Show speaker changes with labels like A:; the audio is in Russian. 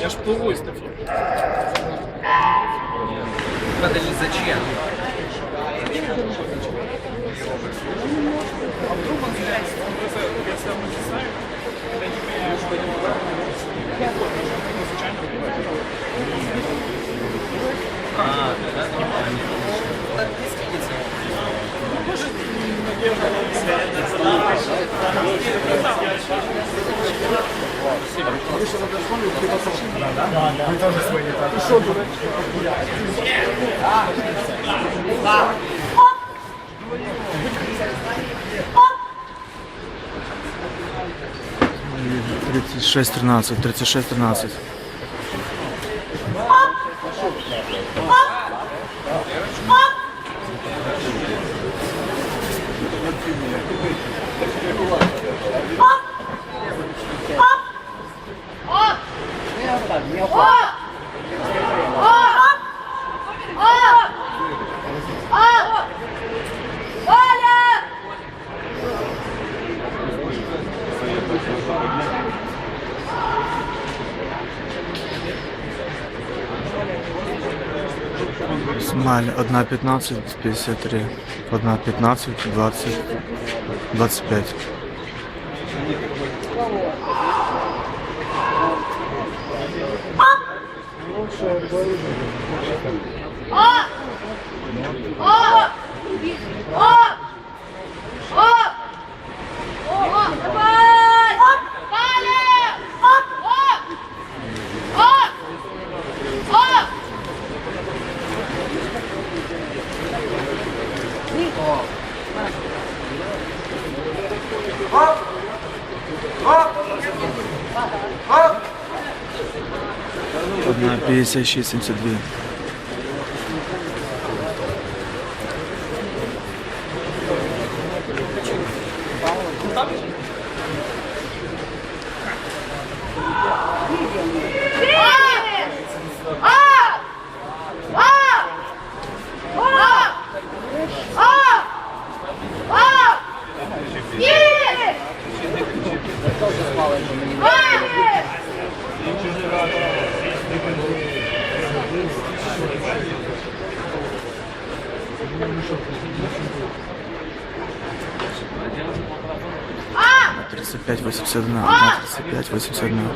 A: Я ж плыву из таки.
B: Подожди, зачем?
A: Если он не знает, тогда не понимаю, что они
B: А, да, Так, не скидится.
C: Тридцать шесть тринадцать, тридцать шесть тринадцать. Смаль 1.15, 53, 1.15, 20, 25. Ah! Ah! Ah! Ah! Ah! Hop! Одна 56, 72. Одна 35, 81, одна 35, 81.